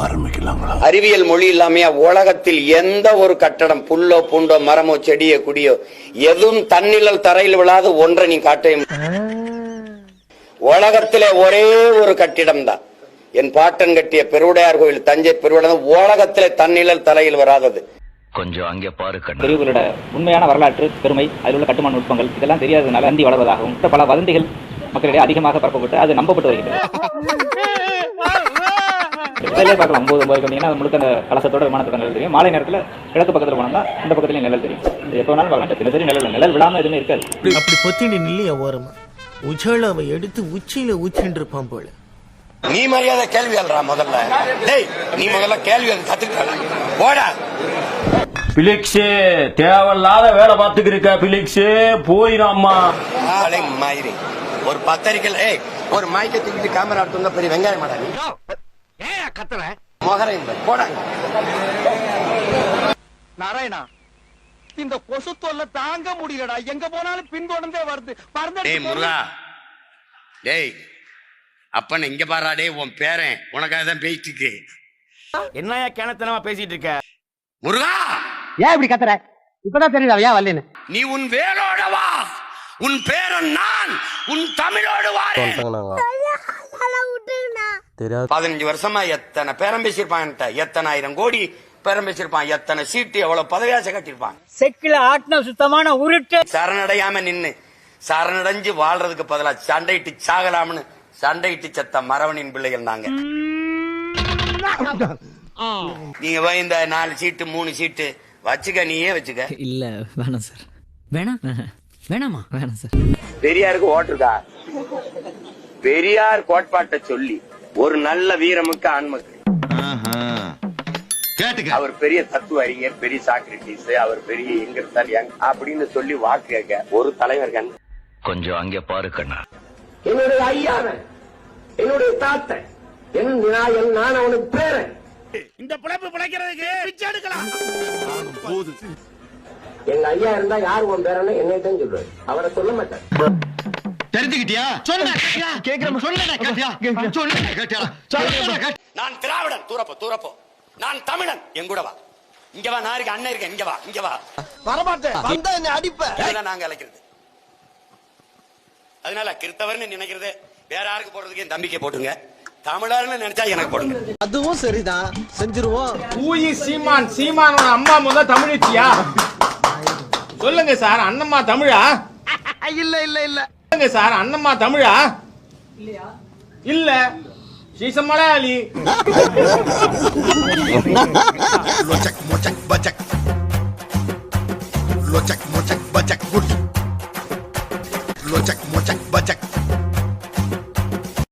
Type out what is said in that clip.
ஆரம்பிக்கலாங்களா? அறிவியல் மொழி இல்லாமையா உலகத்தில் எந்த ஒரு கட்டடம் புல்லோ பூண்டோ மரமோ செடியோ குடியோ எதுவும் தன்னிழல் தரையில் விழாத ஒன்றை நீ காட்ட உலகத்திலே ஒரே ஒரு கட்டிடம் தான் என் பாட்டன் கட்டிய பெருவுடையார் கோயில் தஞ்சை பெருவுடையார் உலகத்திலே தன்னிழல் தலையில் வராதது. கொஞ்சம் அங்கே பாரு பெரியவர்களோட உண்மையான வரலாற்று பெருமை அதில் உள்ள கட்டுமான நுட்பங்கள் இதெல்லாம் தெரியாததுனால அந்தி வளர்வதாகவும் பல வதந்திகள் மக்களிடையே அதிகமாக பரப்பப்பட்டு அது நம்பப்பட்டு வருகிறது இதிலே பார்க்கலாம். ஒன்பது ஒன்பது வந்தீங்கன்னா அது முழுக்க அந்த கலசத்தோட விமானத்தோட நிழல் தெரியும். மாலை நேரத்தில் கிழக்கு பக்கத்தில் போனோம்னா இந்த பக்கத்துலயும் நிழல் தெரியும். எப்போ வேணாலும் பார்க்கலாம். தினசரி நிழல் நிழல் விழாம எதுவுமே இருக்காது. அப்படி பொத்தினி நில்லைய ஓரமா? உஜாலாவை எடுத்து உச்சியில ஊச்சின்னு இருப்பான் போல. நீ மரியாதை கேள்வி அல்றா முதல்ல. டேய் நீ முதல்ல கேள்வி கத்துக்கிட்ட போடா. பிலிக்ஸு தேவையில்லாத வேலை பார்த்துக்கிருக்க பிலிக்ஸு. போயிடாமா மயிரி. ஒரு பத்தரிக்கல் ஏய் ஒரு மைக்க தூக்கிட்டு கேமரா எடுத்து வந்தா பெரிய வெங்காயம் மாடா கத்துற நாராயணா இந்த கொசு தொல்லை தாங்க முடியலடா. எங்க போனாலும் பின்தொடர்ந்தே வருது. டேய் முருகா. டேய் அப்பன் இங்க பாரா டேய் உன் பேரன். உனக்காக தான் பேசிட்டு இருக்கு என்னையா கிணத்தனமா பேசிட்டு இருக்க? முருகா! ஏன் இப்படி கத்துற? இப்பதான் தெரியுதா ஏன் வரலன்னு நீ உன் வேலோட வா. உன் பேரன் நான். உன் தமிழோடு வாரேன். பதினஞ்சு வருஷமா எத்தனை பேரம் பேசியிருப்பான். எத்தனை ஆயிரம் கோடி பேரம் பேசியிருப்பான் எத்தனை சீட்டு? எவ்வளவு பதவியாசை கட்டியிருப்பான் செக்கில ஆட்டின சுத்தமான உருட்டு. சரணடையாம நின்னு. சரணடைஞ்சு வாழ்றதுக்கு பதிலா சண்டையிட்டு சாகலாம்னு சண்டையிட்டு செத்த மரவனின் பிள்ளைகள் நாங்க. நீங்க போய் இந்த நாலு சீட்டு மூணு சீட்டு வச்சுக்க நீயே வச்சுக்க. இல்ல வேணாம் சார். வேணாம் வேணாமா? வேணாம் சார். பெரியாருக்கு ஓட்டுருக்கா பெரியார் கோட்பாட்டை சொல்லி. ஒரு நல்ல வீரமுக்க ஆண்மக்கு அவர் பெரிய தத்துவ அறிஞர் பெரிய சாக்ரட்டிஸ் அவர் பெரிய எங்க இருந்தார் அப்படின்னு சொல்லி வாக்கு கேட்க ஒரு தலைவர் கண் கொஞ்சம் அங்கே பாரு கண்ணா. என்னுடைய ஐயாவன் என்னுடைய தாத்தன் என் நான் நான் அவனுக்கு பேரன். இந்த பிழைப்பு பிழைக்கிறதுக்கு பிச்சை எடுக்கலாம். எங்க ஐயா இருந்தா யார் உன் பேரன்னு என்னைத்தான் சொல்லுவாரு. அவரை சொல்ல மாட்டார். தெரிஞ்சுக்கிட்டியா? சொன்ன கேட்டியா? சொன்ன கேட்டியா? நான் திராவிடன். தூரப்போ தூரப்போ. நான் தமிழன். என் கூட வா. இங்க வா நான் இருக்க அண்ணன் இருக்கேன். இங்க வா இங்க வா. வரமாட்டேன். வந்தா என்ன அடிப்ப. நாங்க அழைக்கிறது. அதனால கிறிஸ்தவர்னு நினைக்கிறது வேற யாருக்கு போடுறதுக்கு என் தம்பிக்கை போட்டுங்க தமிழர்னு நினைச்சா எனக்கு போடுங்க. அதுவும் சரிதான். செஞ்சிருவோம். ஊயி சீமான் சீமானோட அம்மா முத தமிழிச்சியா? சொல்லுங்க சார் அண்ணம்மா தமிழா? இல்ல இல்ல இல்ல. சார் அண்ணம்மா தமிழா? இல்லையா? இல்ல. A மலையாளி லொச்சக் மொச்சக் பச்சக் லொச்சக் மொச்சக் பச்சக் குட்